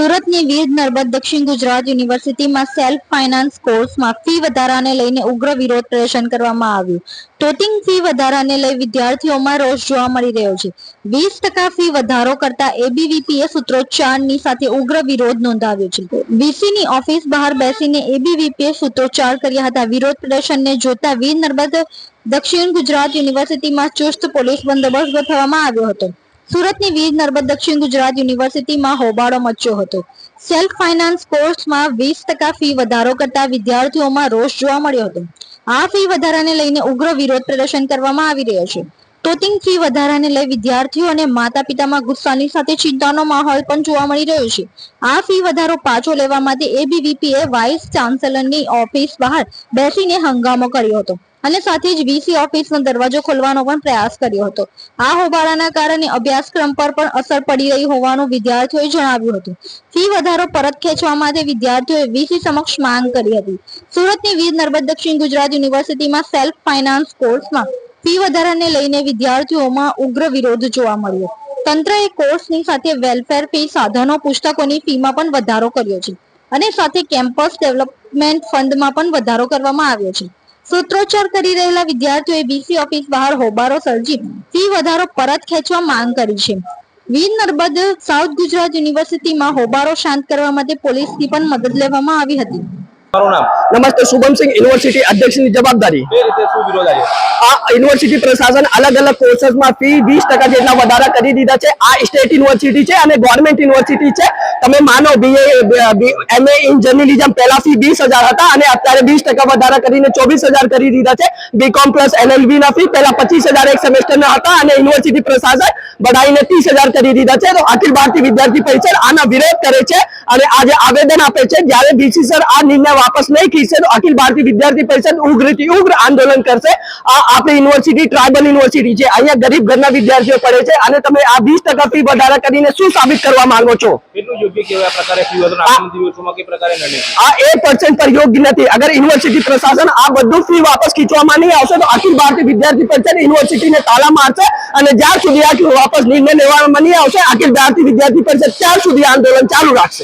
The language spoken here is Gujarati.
સુરતની વીર નર્મદ દક્ષિણ ગુજરાત યુનિવર્સિટીમાં સેલ્ફ ફાઇનાન્સ કોર્સમાં ફી વધારાને લઈને ઉગ્ર વિરોધ પ્રદર્શન કરવામાં આવ્યું. ટોટિંગ ફી વધારાને લઈ વિદ્યાર્થીઓમાં રોષ જોવા મળી રહ્યો છે. વીસ ટકા ફી વધારો કરતા એબીવીપીએ સૂત્રોચ્ચારની સાથે ઉગ્ર વિરોધ નોંધાવ્યો છે. વીસીની ઓફિસ બહાર બેસીને એબીવીપીએ સૂત્રોચ્ચાર કર્યા હતા. વિરોધ પ્રદર્શનને જોતા વીર નર્મદ દક્ષિણ ગુજરાત યુનિવર્સિટીમાં ચુસ્ત પોલીસ બંદોબસ્ત ગોઠવવામાં આવ્યો હતો. સુરતની વીર નર્મદ દક્ષિણ ગુજરાત યુનિવર્સિટીમાં હોબાળો મચ્યો હતો. સેલ્ફ ફાઇનાન્સ કોર્સમાં વીસ ટકા ફી વધારો કરતા વિદ્યાર્થીઓમાં રોષ જોવા મળ્યો હતો. આ ફી વધારાને લઈને ઉગ્ર વિરોધ પ્રદર્શન કરવામાં આવી રહ્યો છે. તોતિંગ ફી વધારાને લઈ વિદ્યાર્થીઓ અને માતા પિતામાં ગુસ્સાની સાથે ચિંતાનો માહોલ પણ જોવા મળી રહ્યો છે. આ ફી વધારો પાછો લેવા માટે એબીવીપીએ વાઇસ ચાન્સેલરની ઓફિસ બહાર બેસીને હંગામો કર્યો હતો. અને સાથે જ વીસી ઓફિસનો દરવાજો ખોલવાનો પણ પ્રયાસ કર્યો હતો. આ હોબાળાના કારણે અભ્યાસક્રમ પર પણ અસર પડી રહી હોવાનું વિદ્યાર્થીઓએ જણાવ્યું હતું. ફી વધારો પરત ખેંચવા માટે વિદ્યાર્થીઓએ વીસી સમક્ષ માંગ કરી હતી. સુરતની વીર નર્મદ દક્ષિણ ગુજરાત યુનિવર્સિટીમાં સેલ્ફ ફાઇનાન્સ કોર્સમાં ફી વધારાને લઈને વિદ્યાર્થીઓમાં ઉગ્ર વિરોધ જોવા મળ્યો. તંત્રએ કોર્સની સાથે વેલફેર ફી સાધનો પુસ્તકોની ફીમાં પણ વધારો કર્યો છે. અને સાથે કેમ્પસ ડેવલપમેન્ટ ફંડમાં પણ વધારો કરવામાં આવ્યો છે. સૂત્રોચ્ચાર કરી રહેલા વિદ્યાર્થીઓએ બીસી ઓફિસ બહાર હોબાળો સર્જી ફી વધારો પરત ખેંચવા માંગ કરી છે. વીર નર્મદ સાઉથ ગુજરાત યુનિવર્સિટીમાં હોબાળો શાંત કરવા માટે પોલીસની પણ મદદ લેવામાં આવી હતી. મારું નામ? નમસ્તે શુભમસિંહ યુનિવર્સિટી અધ્યક્ષની જવાબદારી. આ યુનિવર્સિટી પ્રશાસન અલગ અલગ કોર્सेसમાં ફી વીસ ટકા જેટલા વધારા કરી દીધા છે. આ સ્ટેટ યુનિવર્સિટી છે અને ગવર્મેન્ટ યુનિવર્સિટી છે. તમે માનો બીએ એમએ ઇન જર્નલિઝમ પહેલા ફી વીસ હજાર હતા અને અત્યારે વીસ ટકા વધારા કરીને ચોવીસ હજાર કરી દીધા છે. બીકોમ પ્લસ એલએલબી ના ફી પહેલા પચીસ હજાર એક સેમેસ્ટરના હતા અને યુનિવર્સિટી પ્રશાસન બઢાઈને ત્રીસ હજાર કરી દીધા છે. તો અખિલ ભારતીય વિદ્યાર્થી પરિષદ આના વિરોધ કરે છે અને આજે આવેદન આપે છે. જ્યારે બીસી સર આ નિર્ણય વાપસ નહીં ખીચશે તો અખિલ ભારતીય વિદ્યાર્થી પરિષદ ઉગ્રથી ઉગ્ર આંદોલન કરશે આ આપણી યુનિવર્સિટી ટ્રાઇબલ યુનિવર્સિટી છે અહીંયા ગરીબ ઘરના વિદ્યાર્થીઓ પડે છે અને તમે આ વીસ ટકા ફી વધારા કરીને શું સાબિત કરવા માંગો છો? કેટલું યોગ્ય કહેવાય આ પ્રકારે ફી વધારો? દિવસોમાં કઈ પ્રકારે આ એક પર્સન્ટ પર યોગ્ય નથી. અગર યુનિવર્સિટી પ્રશાસન આ બધું ફી વાપસ ખીચવામાં નહીં આવશે તો અખિલ ભારતીય વિદ્યાર્થી પરિષદ યુનિવર્સિટીને તાલા મારશે અને જ્યાં સુધી આ વાપસ નિર્ણય લેવામાં નહીં આવશે અખિલ ભારતીય વિદ્યાર્થી પરિષદ ત્યાં સુધી આંદોલન ચાલુ રાખશે.